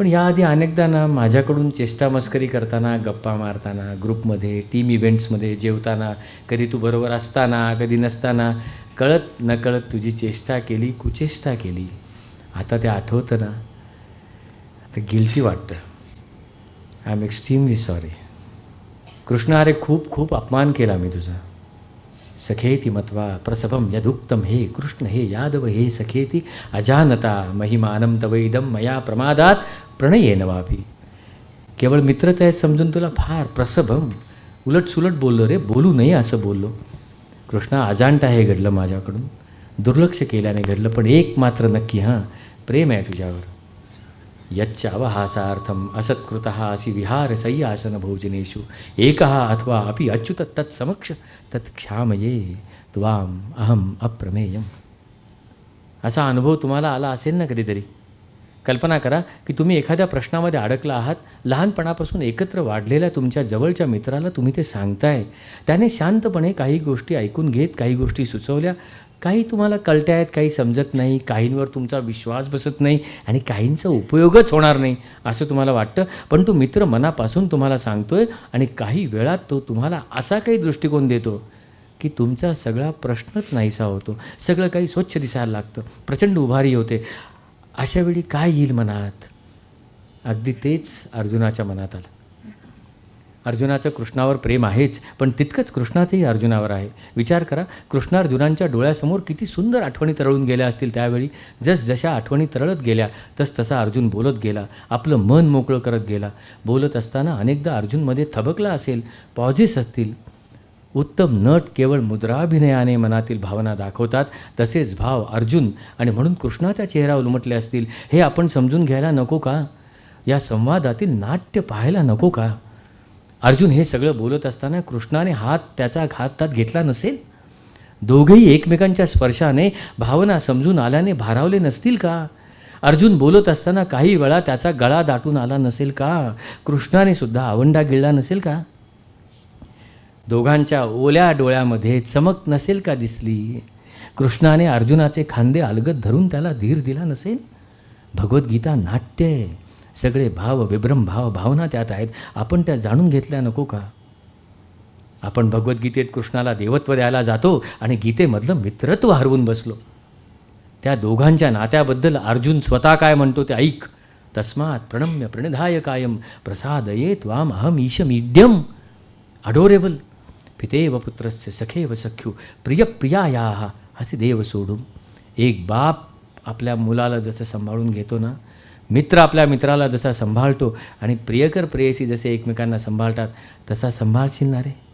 पण याआधी अनेकदा ना माझ्याकडून चेष्टा मस्करी करताना गप्पा मारताना ग्रुपमध्ये टीम इव्हेंट्समध्ये जेवताना कधी तू बरोबर असताना कधी नसताना कळत नकळत तुझी चेष्टा केली कुचेष्टा केली. आता ते आठवतं ना तर गिल्टी वाटतं. I am extremely sorry Krishna अरे खूप खूप अपमान केला मी तुझा. सखेती मत्वा प्रसभम यदुक्तम हे कृष्ण हे यादव हे सखेती अजानता महिमानम तवैदम मया प्रमादात प्रणयेन वापी। केवळ मित्रच आहे समजून तुला फार प्रसभम उलट सुलट बोललो रे बोलू नये असं बोललो. कृष्णा अजाणता हे घडलं माझ्याकडून. दुर्लक्ष केल्याने घडलं पण एक मात्र नक्की हां प्रेम आहे तुझ्यावर. यच्चावहासार्थम असत्कृत असि विहार सय्यासन भोजनेषु एक अथवा अपि अच्युत तत्समक्ष तत्क्षामये त्वाम अहम अप्रमेयम। असा अनुभव तुम्हाला आला असेल ना कधीतरी? कल्पना करा की तुम्ही एखाद्या प्रश्नामध्ये अडकला आहात लहानपणापासून एकत्र वाढलेल्या तुमच्या जवळच्या मित्राला तुम्ही ते सांगताय. त्याने शांतपणे काही गोष्टी ऐकून घेत काही गोष्टी सुचवल्या काही तुम्हाला कळत्या आहेत काही समजत नाही काहींवर तुमचा विश्वास बसत नाही आणि काहींचा उपयोगच होणार नाही असं तुम्हाला वाटतं. पण तो मित्र मनापासून तुम्हाला सांगतो आहे आणि काही वेळात तो तुम्हाला असा काही दृष्टिकोन देतो की तुमचा सगळा प्रश्नच नाहीसा होतो. सगळं काही स्वच्छ दिसायला लागतं. प्रचंड उभारी होते. अशावेळी काय येईल मनात? अगदी तेच अर्जुनाच्या मनात आलं. अर्जुनाचं कृष्णावर प्रेम आहेच पण तितकंच कृष्णाचंही अर्जुनावर आहे. विचार करा कृष्ण अर्जुनांच्या डोळ्यासमोर किती सुंदर आठवणी तरळून गेल्या असतील त्यावेळी. जस जशा आठवणी तरळत गेल्या तस तसा अर्जुन बोलत गेला. आपलं मन मोकळं करत गेला. बोलत असताना अनेकदा अर्जुनमध्ये थबकला असेल पॉझेस असतील. उत्तम नट केवळ मुद्राभिनयाने मनातील भावना दाखवतात तसेच भाव अर्जुन आणि म्हणून कृष्णाचा चेहरा उलमटले असतील. हे आपण समजून घ्यायला नको का? या संवादातील नाट्य पाहायला नको का? अर्जुन हे सगळं बोलत असताना कृष्णाने हात त्याचा हातात घेतला नसेल? दोघेही एकमेकांच्या स्पर्शाने भावना समजून आल्याने भारावले नसतील का? अर्जुन बोलत असताना काही वेळा त्याचा गळा दाटून आला नसेल का? कृष्णाने सुद्धा आवंडा गिळला नसेल का? दोघांच्या ओल्या डोळ्यामध्ये चमक नसेल का दिसली? कृष्णाने अर्जुनाचे खांदे अलगत धरून त्याला धीर दिला नसेल? भगवद्गीता नाट्य आहे. सगळे भाव विभ्रम भाव भावना त्यात आहेत. आपण त्या जाणून घेतल्या नको का? आपण भगवद्गीतेत कृष्णाला देवत्व द्यायला जातो आणि गीतेमधलं मित्रत्व हरवून बसलो. त्या दोघांच्या नात्याबद्दल अर्जुन स्वतः काय म्हणतो ते ऐक. तस्मात प्रणम्य प्रणिधाय कायम प्रसादये त्वाम अहम ईशमीड्यम अडोरेबल पितेव पुत्रस्य सखेव सख्यू प्रिय प्रियाया असे देव सोडून एक बाप आपल्या मुलाला जसं सांभाळून घेतो ना मित्र आपल्या मित्राला जसा सांभाळतो आणि प्रियकर प्रेयसी जसे एकमेकांना सांभाळतात तसा सांभाळशील ना रे?